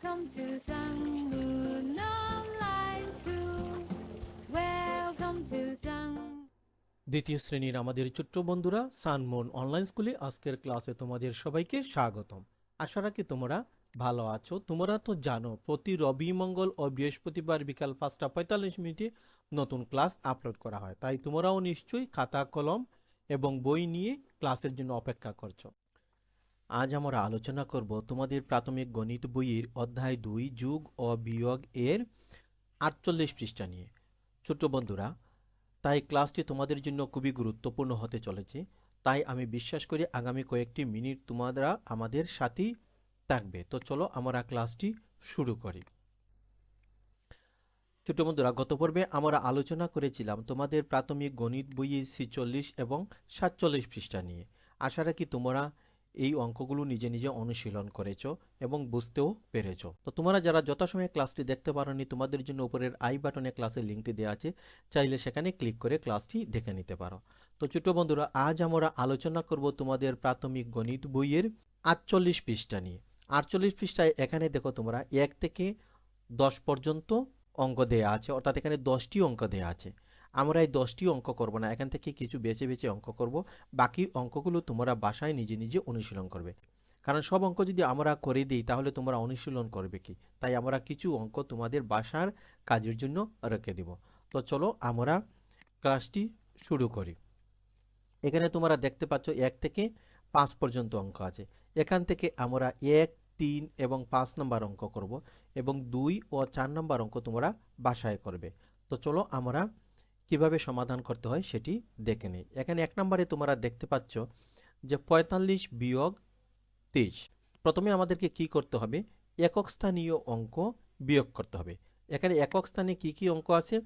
Welcome to Sangmun Online School. Welcome to Sang. দ্বিতীয় শ্রেণির আমাদের ছোট্ট বন্ধুরা সানমোন অনলাইন স্কুলে আজকের ক্লাসে তোমাদের সবাইকে স্বাগতম আশা রাখি তোমরা ভালো আছো তোমরা তো জানো, প্রতি রবি মঙ্গল ও বৃহস্পতিবার বিকাল পাঁচটা পঁয়তাল্লিশ মিনিটে নতুন ক্লাস আপলোড করা হয় তাই তোমরাও নিশ্চয়ই খাতা, কলম এবং বই নিয়ে ক্লাসের জন্য অপেক্ষা করছ আজ আমরা আলোচনা করব তোমাদের প্রাথমিক গণিত বইয়ের অধ্যায় দুই যুগ ও বিয়োগ এর আটচল্লিশ পৃষ্ঠা নিয়ে। ছোট্ট বন্ধুরা, তাই ক্লাসটি তোমাদের জন্য খুবই গুরুত্বপূর্ণ হতে চলেছে, তাই আমি বিশ্বাস করি আগামী কয়েকটি মিনিট তোমরা আমাদের সাথেই থাকবে। তো চলো আমরা ক্লাসটি শুরু করি। ছোট বন্ধুরা, গত পর্বে আমরা আলোচনা করেছিলাম তোমাদের প্রাথমিক গণিত বইয়ের ছিচল্লিশ এবং সাতচল্লিশ পৃষ্ঠা নিয়ে। আশা রাখি তোমরা এই অঙ্কগুলো নিজে নিজে অনুশীলন করেছ এবং বুঝতেও পেরেছ। তো তোমরা যারা যথাসময়ে ক্লাসটি দেখতে পারোনি, তোমাদের জন্য উপরের আই বাটনে ক্লাসের লিঙ্কটি দেওয়া আছে, চাইলে সেখানে ক্লিক করে ক্লাসটি দেখে নিতে পারো। তো ছোট বন্ধুরা, আজ আমরা আলোচনা করব তোমাদের প্রাথমিক গণিত বইয়ের আটচল্লিশ পৃষ্ঠা নিয়ে। আটচল্লিশ পৃষ্ঠায় এখানে দেখো তোমরা এক থেকে দশ পর্যন্ত অঙ্ক দেয়া আছে, অর্থাৎ এখানে দশটি অঙ্ক দেয়া আছে। আমরা এই দশটি অঙ্ক করব না, এখান থেকে কিছু বেছে বেছে অঙ্ক করব। বাকি অঙ্কগুলো তোমরা বাসায় নিজে নিজে অনুশীলন করবে। কারণ সব অঙ্ক যদি আমরা করে দিই, তাহলে তোমরা অনুশীলন করবে কি? তাই আমরা কিছু অঙ্ক তোমাদের বাসার কাজের জন্য রেখে দেব। তো চলো আমরা ক্লাসটি শুরু করি। এখানে তোমরা দেখতে পাচ্ছ এক থেকে পাঁচ পর্যন্ত অঙ্ক আছে। এখান থেকে আমরা এক, তিন এবং পাঁচ নম্বর অঙ্ক করব এবং দুই ও চার নম্বর অঙ্ক তোমরা বাসায় করবে। তো চলো আমরা কীভাবে সমাধান করতে হয় সেটি দেখে নিই। এখানে এক নম্বরে তোমরা দেখতে পাচ্ছ যে পঁয়তাল্লিশ বিয়োগ তেইশ প্রথমে আমাদেরকে কি করতে হবে? একক স্থানীয় অঙ্ক বিয়োগ করতে হবে। এখানে একক স্থানে কি কি অঙ্ক আছে?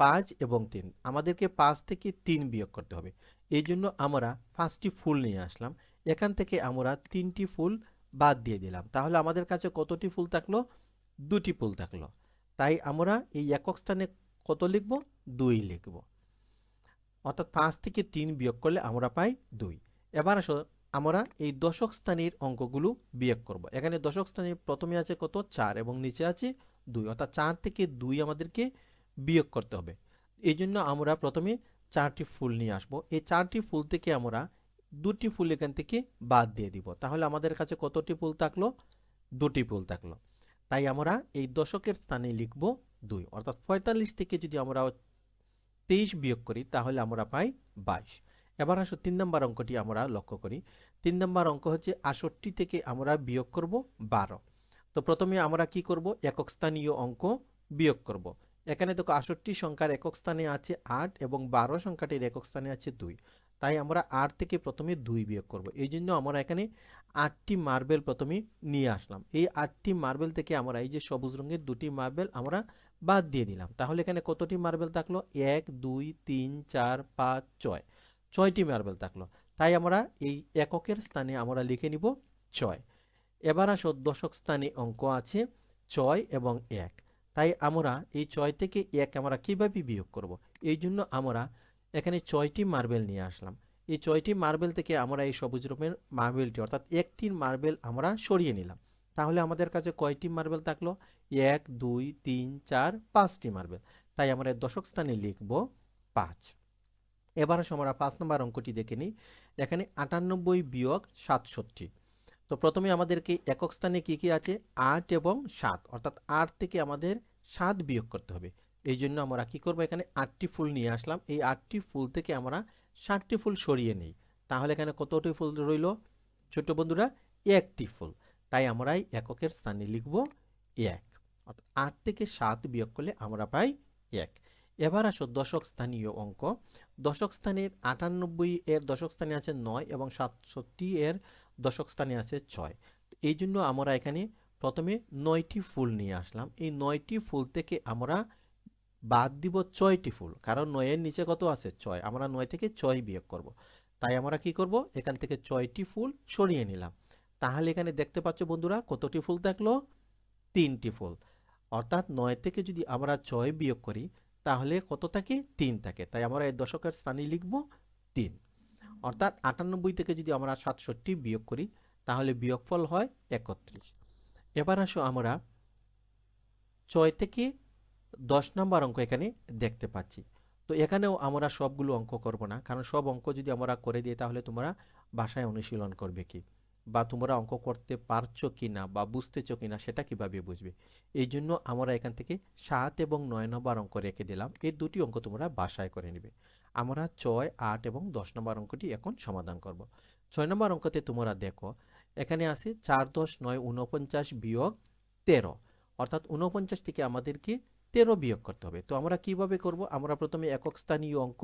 পাঁচ এবং তিন। আমাদেরকে পাঁচ থেকে তিন বিয়োগ করতে হবে। এই জন্য আমরা পাঁচটি ফুল নিয়ে আসলাম। এখান থেকে আমরা তিনটি ফুল বাদ দিয়ে দিলাম। তাহলে আমাদের কাছে কতটি ফুল থাকল? দুটি ফুল থাকল। তাই আমরা এই একক স্থানে কত লিখব? দুই লিখব। অর্থাৎ পাঁচ থেকে তিন বিয়োগ করলে আমরা পাই দুই। এবার আসো, আমরা এই দশক স্থানের অঙ্কগুলো বিয়োগ করব। এখানে দশক স্থানে প্রথমে আছে কত? চার এবং নিচে আছে দুই। অর্থাৎ চার থেকে দুই আমাদেরকে বিয়োগ করতে হবে। এই জন্য আমরা প্রথমে চারটি ফুল নিয়ে আসব। এই চারটি ফুল থেকে আমরা দুটি ফুল এখান থেকে বাদ দিয়ে দিব। তাহলে আমাদের কাছে কতটি ফুল থাকল? দুটি ফুল থাকল। তাই আমরা এই দশকের স্থানে লিখব দুই। অর্থাৎ পঁয়তাল্লিশ থেকে যদি আমরা তেইশ বিয়োগ করি, তাহলে আমরা পাই বাইশ। এবার আসো তিন নম্বর অঙ্কটি আমরা লক্ষ্য করি। তিন নম্বর অঙ্ক হচ্ছে আষট্টি থেকে আমরা বিয়োগ করব বারো। তো প্রথমে আমরা কি করব? একক স্থানীয় অঙ্ক বিয়োগ করব। এখানে দেখো আষট্টি সংখ্যার একক স্থানে আছে আট এবং বারো সংখ্যাটির একক স্থানে আছে দুই। তাই আমরা আট থেকে প্রথমে দুই বিয়োগ করব। এই জন্য আমরা এখানে আটটি মার্বেল প্রথমে নিয়ে আসলাম। এই আটটি মার্বেল থেকে আমরা, এই যে সবুজ রঙের দুটি মার্বেল আমরা বাদ দিয়ে দিলাম। তাহলে এখানে কতটি মার্বেল থাকল? এক, দুই, তিন, চার, পাঁচ, ছয়। ছয়টি মার্বেল থাকল। তাই আমরা এই এককের স্থানে আমরা লিখে নিব ছয়। এবার আসো, দশক স্থানে অঙ্ক আছে ছয় এবং এক। তাই আমরা এই ছয় থেকে এক আমরা কীভাবে বিয়োগ করব? এই জন্য আমরা এখানে ছয়টি মার্বেল নিয়ে আসলাম। এই ছয়টি মার্বেল থেকে আমরা এই সবুজ রঙের মার্বেলটি, অর্থাৎ একটি মার্বেল আমরা সরিয়ে নিলাম। তাহলে আমাদের কাছে কয়টি মার্বেল থাকল? এক, দুই, তিন, চার, পাঁচটি মার্বেল। তাই আমরা দশক স্থানে লিখব পাঁচ। এবার আমরা পাঁচ নম্বর অঙ্কটি দেখে নিই। এখানে আটানব্বই বিয়োগ সাতষট্টি। তো প্রথমে আমাদেরকে একক স্থানে কি কি আছে? আট এবং সাত, অর্থাৎ আট থেকে আমাদের সাত বিয়োগ করতে হবে। এই জন্য আমরা কি করব? এখানে আটটি ফুল নিয়ে আসলাম। এই আটটি ফুল থেকে আমরা ষাটটি ফুল সরিয়ে নেই। তাহলে এখানে কতটি ফুল রইল? ছোট বন্ধুরা, একটি ফুল। তাই আমরা এককের স্থানে লিখব এক। অর্থাৎ আট থেকে সাত বিয়োগ করলে আমরা পাই এক। এবার আসো দশক স্থানীয় অঙ্ক। দশক স্থানের আটানব্বই এর দশক স্থানে আছে নয় এবং সাতষট্টি এর দশক স্থানে আছে ছয়। এই জন্য আমরা এখানে প্রথমে নয়টি ফুল নিয়ে আসলাম। এই নয়টি ফুল থেকে আমরা বাদ দিব ছয়টি ফুল। কারণ নয়ের নিচে কত আছে? ছয়। আমরা নয় থেকে ছয় বিয়োগ করব। তাই আমরা কি করব? এখান থেকে ছয়টি ফুল সরিয়ে নিলাম। তাহলে এখানে দেখতে পাচ্ছ বন্ধুরা, কতটি ফুল থাকল তিনটি ফুল। অর্থাৎ নয় থেকে যদি আমরা ছয় বিয়োগ করি, তাহলে কত থাকে? তিন থাকে। তাই আমরা এই দশকের স্থানে লিখব তিন। অর্থাৎ আটানব্বই থেকে যদি আমরা সাতষট্টি বিয়োগ করি, তাহলে বিয়োগফল হয় একত্রিশ। এবার আসো আমরা ছয় থেকে দশ নম্বর অঙ্ক এখানে দেখতে পাচ্ছি। তো এখানেও আমরা সবগুলো অঙ্ক করব না, কারণ সব অঙ্ক যদি আমরা করে দিই তাহলে তোমরা বাসায় অনুশীলন করবে কি? বা তোমরা অঙ্ক করতে পারছ কি না বা বুঝতেছো কি না সেটা কীভাবে বুঝবে? এই জন্য আমরা এখান থেকে সাত এবং নয় নম্বর অঙ্ক রেখে দিলাম। এই দুটি অঙ্ক তোমরা বাসায় করে নেবে। আমরা ছয়, আট এবং দশ নম্বর অঙ্কটি এখন সমাধান করব। ছয় নম্বর অঙ্কতে তোমরা দেখো, এখানে আছে চার দশ নয় উনপঞ্চাশ বিয়োগ তেরো। অর্থাৎ উনপঞ্চাশ থেকে আমাদেরকে তেরো বিয়োগ করতে হবে। তো আমরা কীভাবে করব? আমরা প্রথমে একক স্থানীয় অঙ্ক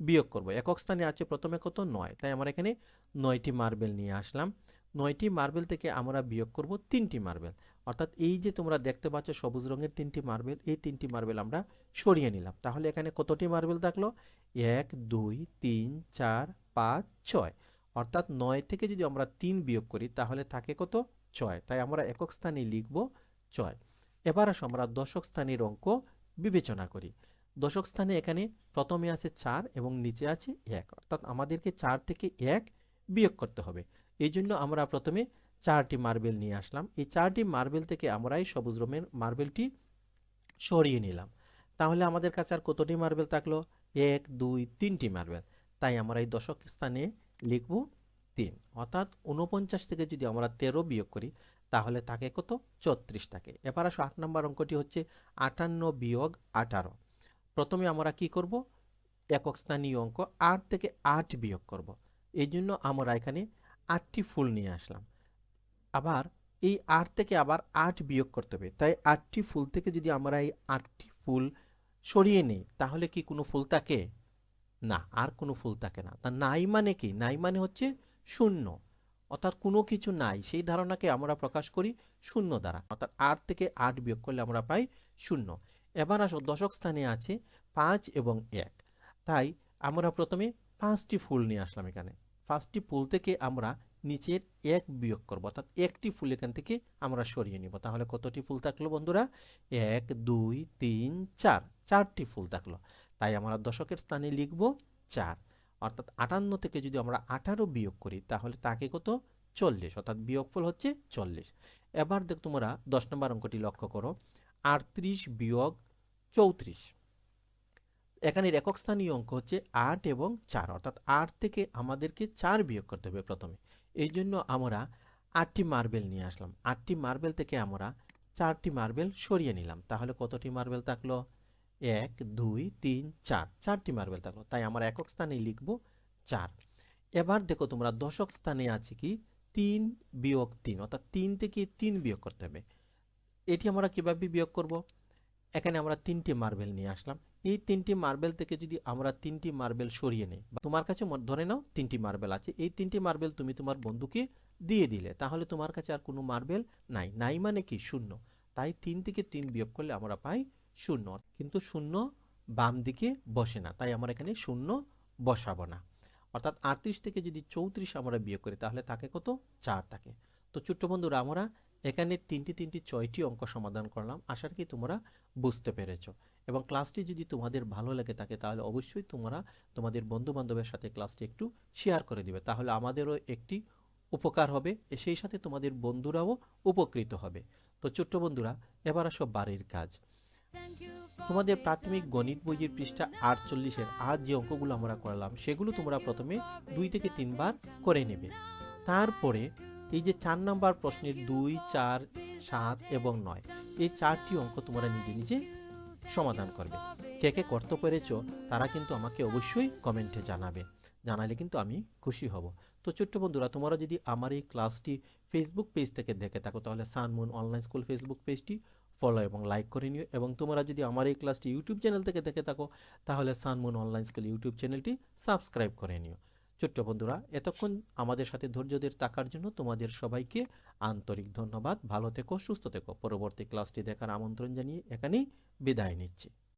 বিয়োগ করব। একক স্থানে আছে প্রথমে কত? নয়। তাই আমরা এখানে নয়টি মার্বেল নিয়ে আসলাম। নয়টি মার্বেল থেকে আমরা বিয়োগ করব তিনটি মার্বেল অর্থাৎ এই যে তোমরা দেখতে পাচ্ছ সবুজ রঙের তিনটি মার্বেল এই তিনটি মার্বেল আমরা সরিয়ে নিলাম। তাহলে এখানে কতটি মার্বেল থাকল? এক, দুই, তিন, চার, পাঁচ, ছয়। অর্থাৎ নয় থেকে যদি আমরা তিন বিয়োগ করি তাহলে থাকে কত? ছয়। তাই আমরা একক স্থানে লিখব ছয়। এবার আসো আমরা দশক স্থানের অঙ্ক বিবেচনা করি। দশক স্থানে এখানে প্রথমে আছে চার এবং নিচে আছে এক। অর্থাৎ আমাদেরকে চার থেকে এক বিয়োগ করতে হবে। এই জন্য আমরা প্রথমে চারটি মার্বেল নিয়ে আসলাম। এই চারটি মার্বেল থেকে আমরা এই সবুজ রঙের মার্বেলটি সরিয়ে নিলাম। তাহলে আমাদের কাছে আর কতটি মার্বেল থাকল? এক, দুই, তিনটি মার্বেল। তাই আমরা এই দশক স্থানে লিখব তিন। অর্থাৎ উনপঞ্চাশ থেকে যদি আমরা তেরো বিয়োগ করি তাহলে থাকে কত? চৌত্রিশ থাকে। এবার আসো আট নম্বর অঙ্কটি হচ্ছে আটান্ন বিয়োগ আঠারো। প্রথমে আমরা কি করব? একক স্থানীয় অঙ্ক আট থেকে আট বিয়োগ করব। এই জন্য আমরা এখানে আটটি ফুল নিয়ে আসলাম। আবার এই আট থেকে আবার আট বিয়োগ করতে হবে। তাই আটটি ফুল থেকে যদি আমরা এই আটটি ফুল সরিয়ে নিই, তাহলে কি কোনো ফুল থাকে? না, আর কোনো ফুল থাকে না। তা নাই মানে কি? নাই মানে হচ্ছে শূন্য। অর্থাৎ কোনো কিছু নাই, সেই ধারণাকে আমরা প্রকাশ করি শূন্য দ্বারা। অর্থাৎ আট থেকে আট বিয়োগ করলে আমরা পাই শূন্য। এবার আসো, দশক স্থানে আছে পাঁচ এবং এক। তাই আমরা প্রথমে পাঁচটি ফুল নিয়ে আসলাম এখানে। পাঁচটি ফুল থেকে আমরা নিচের এক বিয়োগ করব। অর্থাৎ একটি ফুল এখান থেকে আমরা সরিয়ে নিব। তাহলে কতটি ফুল থাকল বন্ধুরা? এক, দুই, তিন, চার। চারটি ফুল থাকল। তাই আমরা দশকের স্থানে লিখব চার। অর্থাৎ আটান্ন থেকে যদি আমরা আঠারো বিয়োগ করি, তাহলে তাকে কত? চল্লিশ। অর্থাৎ বিয়োগফল হচ্ছে চল্লিশ। এবার দেখ তোমরা দশ নম্বর অঙ্কটি লক্ষ্য করো। আটত্রিশ বিয়োগ চৌত্রিশ। এখানের একক স্থানীয় অঙ্ক হচ্ছে আট এবং চার। অর্থাৎ আট থেকে আমাদেরকে চার বিয়োগ করতে হবে প্রথমে। এই জন্য আমরা আটটি মার্বেল নিয়ে আসলাম। আটটি মার্বেল থেকে আমরা চারটি মার্বেল সরিয়ে নিলাম। তাহলে কতটি মার্বেল থাকল? এক, দুই, তিন, চার, চারটি মার্বেল থাকল। তাই আমরা একক স্থানে লিখব চার। এবার দেখো তোমরা দশক স্থানে আছে কি? তিন বিয়োগ তিন, অর্থাৎ তিন থেকে তিন বিয়োগ করতে হবে। এটি আমরা কীভাবে বিয়োগ করব? এখানে আমরা তিনটি মার্বেল নিয়ে আসলাম। এই তিনটি মার্বেল থেকে যদি আমরা তিনটি মার্বেল সরিয়ে নেই তোমার কাছে ধরে নাও তিনটি মার্বেল আছে, এই তিনটি মার্বেল তুমি তোমার বন্ধুকে দিয়ে দিলে, তাহলে তোমার কাছে আর কোনো মার্বেল নাই। নাই মানে কি? শূন্য। তাই তিন থেকে তিন বিয়োগ করলে আমরা পাই শূন্য, কিন্তু শূন্য বাম দিকে বসে না, তাই আমরা এখানে শূন্য বসাবো না। অর্থাৎ আটত্রিশ থেকে যদি চৌত্রিশ আমরা বিয়োগ করি, তাহলে থাকে কত? চার থাকে। তো ছোট্ট বন্ধুরা, আমরা এখানে তিনটি তিনটি ছয়টি অঙ্ক সমাধান করলাম, আশা কি তোমরা বুঝতে পেরেছ। এবং ক্লাসটি যদি তোমাদের ভালো লাগে থাকে, তাহলে অবশ্যই তোমরা তোমাদের বন্ধু বান্ধবের সাথে ক্লাসটি একটু শেয়ার করে দিবে। তাহলে আমাদেরও একটি উপকার হবে সেই সাথে তোমাদের বন্ধুরাও উপকৃত হবে। তো ছোট্ট বন্ধুরা, এবার আসো বাড়ির কাজ। তোমাদের প্রাথমিক গণিত বইয়ের পৃষ্ঠা আটচল্লিশের আজ যে অঙ্কগুলো আমরা করলাম, সেগুলো তোমরা প্রথমে দুই থেকে তিনবার করে নেবে। তারপরে এই যে চার নাম্বার প্রশ্নের দুই, চার, সাত এবং নয়, এই চারটি অঙ্ক তোমরা নিজে নিজে সমাধান করবে। কে কে করতে পেরেছ তারা কিন্তু আমাকে অবশ্যই কমেন্টে জানাবে। জানালে কিন্তু আমি খুশি হব। তো ছোট্ট বন্ধুরা, তোমরা যদি আমার এই ক্লাসটি ফেসবুক পেজ থেকে দেখে থাকো, তাহলে সানমুন অনলাইন স্কুল ফেসবুক পেজটি ফলো এবং লাইক করে নিও এবং তোমরা যদি আমার এই ক্লাসটি ইউটিউব চ্যানেল থেকে দেখে থাকো, তাহলে সানমুন অনলাইন স্কুল ইউটিউব চ্যানেলটি সাবস্ক্রাইব করে নিও। ছোট্ট বন্ধুরা, এতক্ষণ আমাদের সাথে ধৈর্যদের থাকার জন্য তোমাদের সবাইকে আন্তরিক ধন্যবাদ। ভালো থেকো, সুস্থ থেকো। পরবর্তী ক্লাসটি দেখার আমন্ত্রণ জানিয়ে এখানেই বিদায় নিচ্ছি।